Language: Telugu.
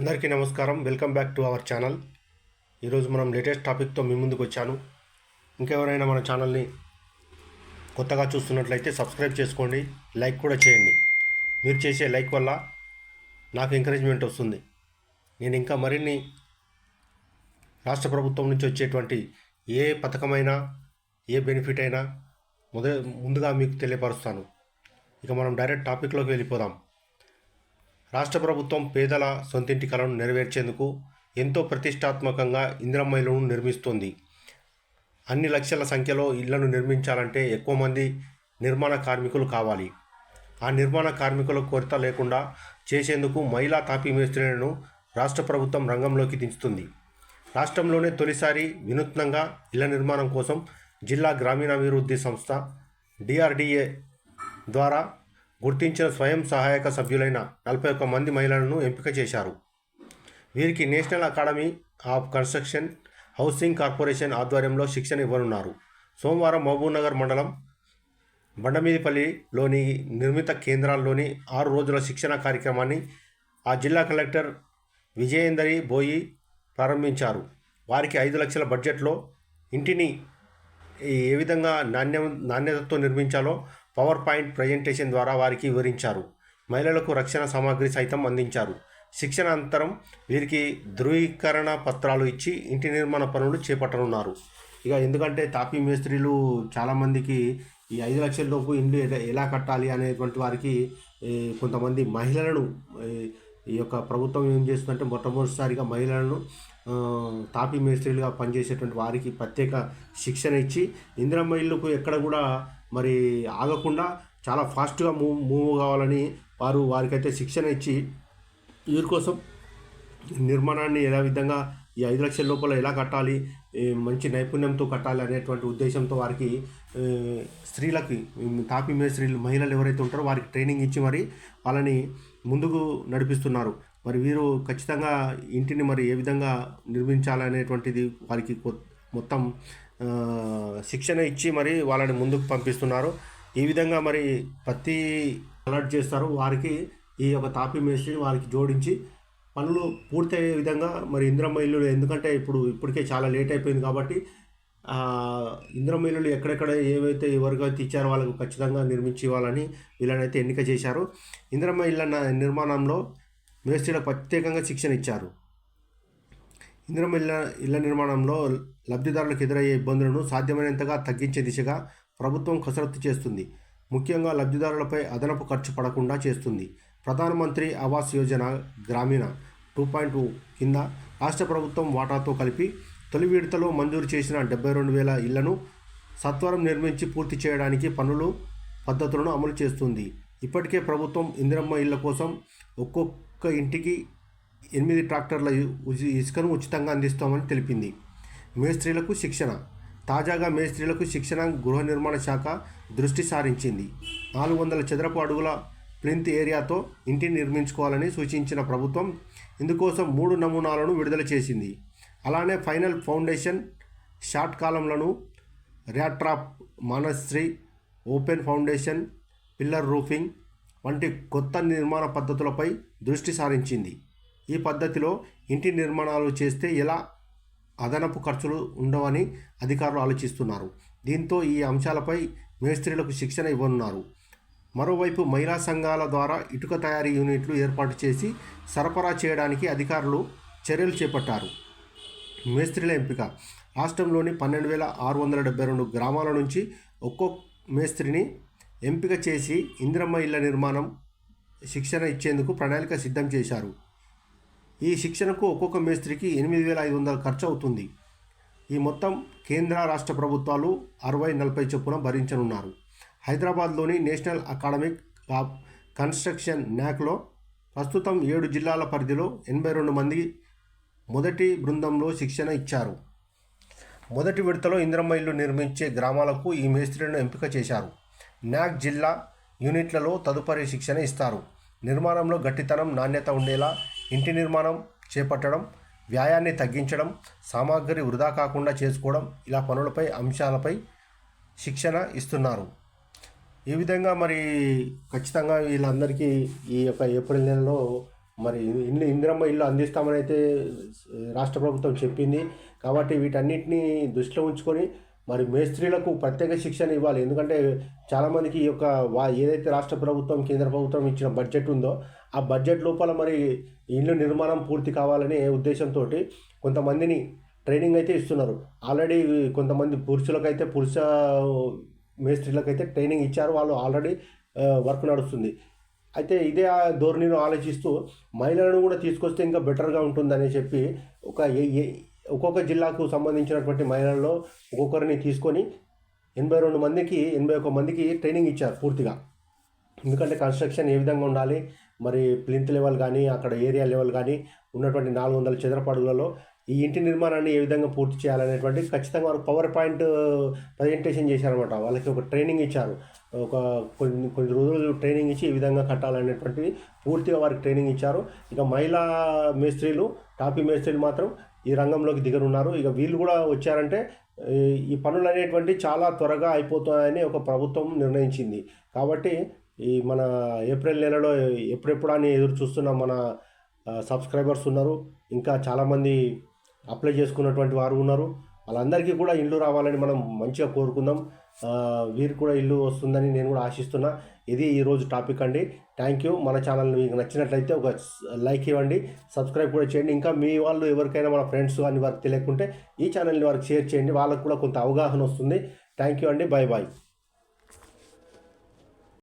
అందరికీ నమస్కారం. Welcome back to our channel. ఈరోజు మనం లేటెస్ట్ టాపిక్తో మీ ముందుకు వచ్చాను. ఇంకెవరైనా మన ఛానల్ని కొత్తగా చూస్తున్నట్లయితే సబ్స్క్రైబ్ చేసుకోండి లైక్ కూడా చేయండి. మీరు చేసే లైక్ వల్ల నాకు ఎంకరేజ్మెంట్ వస్తుంది. నేను ఇంకా మరిన్ని రాష్ట్ర ప్రభుత్వం నుంచి వచ్చేటువంటి ఏ పథకమైనా ఏ బెనిఫిట్ అయినా మొద ముందుగా మీకు తెలియపరుస్తాను. ఇక మనం డైరెక్ట్ టాపిక్లోకి వెళ్ళిపోదాం. రాష్ట్ర ప్రభుత్వం పేదల సొంతింటి కలను నెరవేర్చేందుకు ఎంతో ప్రతిష్టాత్మకంగా ఇందిరమ్మ ఇళ్ళను నిర్మిస్తోంది. అన్ని లక్షల సంఖ్యలో ఇళ్ళను నిర్మించాలంటే ఎక్కువ మంది నిర్మాణ కార్మికులు కావాలి. ఆ నిర్మాణ కార్మికుల కొరత లేకుండా చేసేందుకు మహిళా తాపీ మేస్త్రీలను రాష్ట్ర ప్రభుత్వం రంగంలోకి దించుతుంది. రాష్ట్రంలోనే తొలిసారి వినూత్నంగా ఇళ్ళ నిర్మాణం కోసం జిల్లా గ్రామీణాభివృద్ధి సంస్థ డిఆర్డిఏ ద్వారా గుర్తించిన స్వయం సహాయక సభ్యులైన నలభై ఒక్క మంది మహిళలను ఎంపిక చేశారు. వీరికి national academy of construction housing corporation ఆధ్వర్యంలో శిక్షణ ఇవ్వనున్నారు. సోమవారం మహబూబ్నగర్ మండలం బండమీదిపల్లిలోని నిర్మిత కేంద్రాల్లోని ఆరు రోజుల శిక్షణ కార్యక్రమాన్ని ఆ జిల్లా కలెక్టర్ విజయేందరి బోయి ప్రారంభించారు. వారికి ఐదు లక్షల బడ్జెట్లో ఇంటిని ఏ విధంగా నాణ్యం నాణ్యతతో నిర్మించాలో పవర్ పాయింట్ ప్రజెంటేషన్ ద్వారా వారికి వివరించారు. మహిళలకు రక్షణ సామాగ్రి సైతం అందించారు. శిక్షణ అనంతరం వీరికి ధృవీకరణ పత్రాలు ఇచ్చి ఇంటి నిర్మాణ పనులు చేపట్టనున్నారు. ఇక ఎందుకంటే తాపీ మేస్త్రీలు చాలామందికి ఈ ఐదు లక్షల లోపు ఇండ్లు ఎలా- కట్టాలి అనేటువంటి వారికి కొంతమంది మహిళలను ఈ, యొక్క ప్రభుత్వం ఏం చేస్తుందంటే మొట్టమొదటిసారిగా మహిళలను తాపీ మేస్త్రీలుగా పనిచేసేటువంటి వారికి ప్రత్యేక శిక్షణ ఇచ్చి ఇందిరమ్మ ఇల్లుకు ఎక్కడ కూడా మరి ఆగకుండా చాలా ఫాస్ట్గా మూవ్ మూవ్ కావాలని వారు వారికైతే శిక్షణ ఇచ్చి వీరి కోసం నిర్మాణాన్ని ఎలా విధంగా ఈ ఐదు లక్షల లోపల ఎలా కట్టాలి మంచి నైపుణ్యంతో కట్టాలి అనేటువంటి ఉద్దేశంతో వారికి స్త్రీలకి తాపీ మేస్త్రీలు మహిళలు ఎవరైతే ఉంటారో వారికి ట్రైనింగ్ ఇచ్చి మరి వాళ్ళని ముందుకు నడిపిస్తున్నారు. మరి వీరు ఖచ్చితంగా ఇంటిని మరి ఏ విధంగా నిర్మించాలనేటువంటిది వారికి మొత్తం శిక్షణ ఇచ్చి మరి వాళ్ళని ముందుకు పంపిస్తున్నారు. ఈ విధంగా మరి ప్రతి అలర్ట్ చేస్తారు. వారికి ఈ యొక్క తాపీ మేస్త్రిని వారికి జోడించి పనులు పూర్తయ్యే విధంగా మరి ఇంద్రమ్మ ఇల్లులు ఎందుకంటే ఇప్పుడు ఇప్పటికే చాలా లేట్ అయిపోయింది కాబట్టి ఆ, ఇంద్రమ్మ ఇల్లులు ఎక్కడెక్కడ ఏవైతే ఎవరికైతే ఇచ్చారో వాళ్ళకు ఖచ్చితంగా నిర్మించి ఇవ్వాలని వీళ్ళనైతే ఎన్నిక చేశారు. ఇంద్రమ్మ ఇళ్ళ నిర్మాణంలో మేస్త్రీలకు ప్రత్యేకంగా శిక్షణ ఇచ్చారు. ఇందిరమ్మ ఇళ్ళ ఇళ్ళ నిర్మాణంలో లబ్ధిదారులకు ఎదురయ్యే ఇబ్బందులను సాధ్యమైనంతగా తగ్గించే దిశగా ప్రభుత్వం కసరత్తు చేస్తుంది. ముఖ్యంగా లబ్ధిదారులపై అదనపు ఖర్చు పడకుండా చేస్తుంది. ప్రధానమంత్రి ఆవాస్ యోజన గ్రామీణ టూ పాయింట్ టూ కింద రాష్ట్ర ప్రభుత్వం వాటాతో కలిపి తొలి విడతలో మంజూరు చేసిన డెబ్బై రెండు వేల ఇళ్ళను సత్వరం నిర్మించి పూర్తి చేయడానికి పనులు పద్ధతులను అమలు చేస్తుంది. ఇప్పటికే ప్రభుత్వం ఇందిరమ్మ ఇళ్ళ కోసం ఒక్కో ఒక్క ఇంటికి ఎనిమిది ట్రాక్టర్ల ఉచి- ఇసుకను ఉచితంగా అందిస్తామని తెలిపింది. మేస్త్రీలకు శిక్షణ. తాజాగా మేస్త్రీలకు శిక్షణ గృహ నిర్మాణ శాఖ దృష్టి సారించింది. నాలుగు వందల చదరపు అడుగుల ప్లింత్ ఏరియాతో ఇంటిని నిర్మించుకోవాలని సూచించిన ప్రభుత్వం ఇందుకోసం మూడు నమూనాలను విడుదల చేసింది. అలానే ఫైనల్ ఫౌండేషన్ షార్ట్ కాలంలను ర్యాట్రాప్ మానశ్రీ ఓపెన్ ఫౌండేషన్ పిల్లర్ రూఫింగ్ వంటి కొత్త నిర్మాణ పద్ధతులపై దృష్టి సారించింది. ఈ పద్ధతిలో ఇంటి నిర్మాణాలు చేస్తే ఎలా అదనపు ఖర్చులు ఉండవని అధికారులు ఆలోచిస్తున్నారు. దీంతో ఈ అంశాలపై మేస్త్రీలకు శిక్షణ ఇవ్వనున్నారు. మరోవైపు మహిళా సంఘాల ద్వారా ఇటుక తయారీ యూనిట్లు ఏర్పాటు చేసి సరఫరా చేయడానికి అధికారులు చర్యలు చేపట్టారు. మేస్త్రీల ఎంపిక. రాష్ట్రంలోని పన్నెండు వేల ఆరు వందల డెబ్బై రెండు గ్రామాల నుంచి ఒక్కో మేస్త్రిని ఎంపిక చేసి ఇందిరమ్మ ఇళ్ళ నిర్మాణం శిక్షణ ఇచ్చేందుకు ప్రణాళిక సిద్ధం చేశారు. ఈ శిక్షణకు ఒక్కొక్క మేస్త్రికి ఎనిమిది వేల ఐదు వందలు ఖర్చు అవుతుంది ఈ మొత్తం కేంద్ర రాష్ట్ర ప్రభుత్వాలు అరవై నలభై చొప్పున భరించనున్నారు. హైదరాబాద్లోని నేషనల్ అకాడమిక్ ఆఫ్ కన్స్ట్రక్షన్ న్యాక్లో ప్రస్తుతం ఏడు జిల్లాల పరిధిలో ఎనభై రెండు మంది మొదటి బృందంలో శిక్షణ ఇచ్చారు. మొదటి విడతలో ఇంద్రమ్మ ఇల్లు నిర్మించే గ్రామాలకు ఈ మేస్త్రీలను ఎంపిక చేశారు. న్యాక్ జిల్లా యూనిట్లలో తదుపరి శిక్షణ ఇస్తారు. నిర్మాణంలో గట్టితనం నాణ్యత ఉండేలా ఇంటి నిర్మాణం చేపట్టడం వ్యాయాన్ని తగ్గించడం సామాగ్రి వృధా కాకుండా చేసుకోవడం ఇలా పనులపై అంశాలపై శిక్షణ ఇస్తున్నారు. ఈ విధంగా మరి ఖచ్చితంగా వీళ్ళందరికీ ఈ యొక్క ఏప్రిల్ నెలలో మరి ఇల్లు ఇందిరమ్మ ఇల్లు అందిస్తామని అయితే రాష్ట్ర ప్రభుత్వం చెప్పింది. కాబట్టి వీటన్నిటిని దృష్టిలో ఉంచుకొని మరి మేస్త్రీలకు ప్రత్యేక శిక్షణ ఇవ్వాలి. ఎందుకంటే చాలామందికి ఈ యొక్క వా ఏదైతే రాష్ట్ర ప్రభుత్వం కేంద్ర ప్రభుత్వం ఇచ్చిన బడ్జెట్ ఉందో ఆ బడ్జెట్ లోపల మరి ఇల్లు నిర్మాణం పూర్తి కావాలనే ఉద్దేశంతో కొంతమందిని ట్రైనింగ్ అయితే ఇస్తున్నారు. ఆల్రెడీ కొంతమంది పురుషులకైతే పురుష మేస్త్రీలకైతే ట్రైనింగ్ ఇచ్చారు. వాళ్ళు ఆల్రెడీ వర్క్ నడుస్తుంది. అయితే ఇదే ఆ ధోరణిని ఆలోచిస్తూ మహిళలను కూడా తీసుకొస్తే ఇంకా బెటర్గా ఉంటుందని చెప్పి ఒక ఒక్కొక్క జిల్లాకు సంబంధించినటువంటి మహిళల్లో ఒక్కొక్కరిని తీసుకొని ఎనభై రెండు మందికి ఎనభై ఒక్క మందికి ట్రైనింగ్ ఇచ్చారు పూర్తిగా. ఎందుకంటే కన్స్ట్రక్షన్ ఏ విధంగా ఉండాలి మరి ప్లింత్ లెవెల్ కానీ అక్కడ ఏరియా లెవెల్ కానీ ఉన్నటువంటి నాలుగు వందల చదరపు ఈ ఇంటి నిర్మాణాన్ని ఏ విధంగా పూర్తి చేయాలనేటువంటి ఖచ్చితంగా వారు పవర్ పాయింట్ ప్రజెంటేషన్ చేశారనమాట వాళ్ళకి ఒక ట్రైనింగ్ ఇచ్చారు. ఒక కొన్ని కొన్ని రోజులు ట్రైనింగ్ ఇచ్చి ఈ విధంగా కట్టాలనేటువంటిది పూర్తిగా వారికి ట్రైనింగ్ ఇచ్చారు. ఇక మహిళా మేస్త్రీలు టాపీ మేస్త్రీలు మాత్రం ఈ రంగంలోకి దిగనున్నారు. ఇక వీళ్ళు కూడా వచ్చారంటే ఈ- పనులు అనేటువంటి చాలా త్వరగా అయిపోతాయని ఒక ప్రభుత్వం నిర్ణయించింది. కాబట్టి ఈ మన ఏప్రిల్ నెలలో ఎప్పుడెప్పుడు అని ఎదురు చూస్తున్న మన సబ్స్క్రైబర్స్ ఉన్నారు. ఇంకా చాలామంది అప్లై చేసుకున్నటువంటి వారు ఉన్నారు. వాళ్ళందరికీ కూడా ఇల్లు రావాలని మనం మంచిగా కోరుకుందాం. వీరు కూడా ఇల్లు వస్తుందని నేను కూడా ఆశిస్తున్నా. ఇది ఈరోజు టాపిక్ అండి. థ్యాంక్ యూ మన ఛానల్ మీకు నచ్చినట్లయితే ఒక లైక్ ఇవ్వండి. సబ్స్క్రైబ్ కూడా చేయండి. ఇంకా మీ వాళ్ళు ఎవరికైనా మన ఫ్రెండ్స్ కానీ వారికి తెలియకుంటే ఈ ఛానల్ని వారికి షేర్ చేయండి. వాళ్ళకు కూడా కొంత అవగాహన వస్తుంది. థ్యాంక్ యూ అండి. Bye bye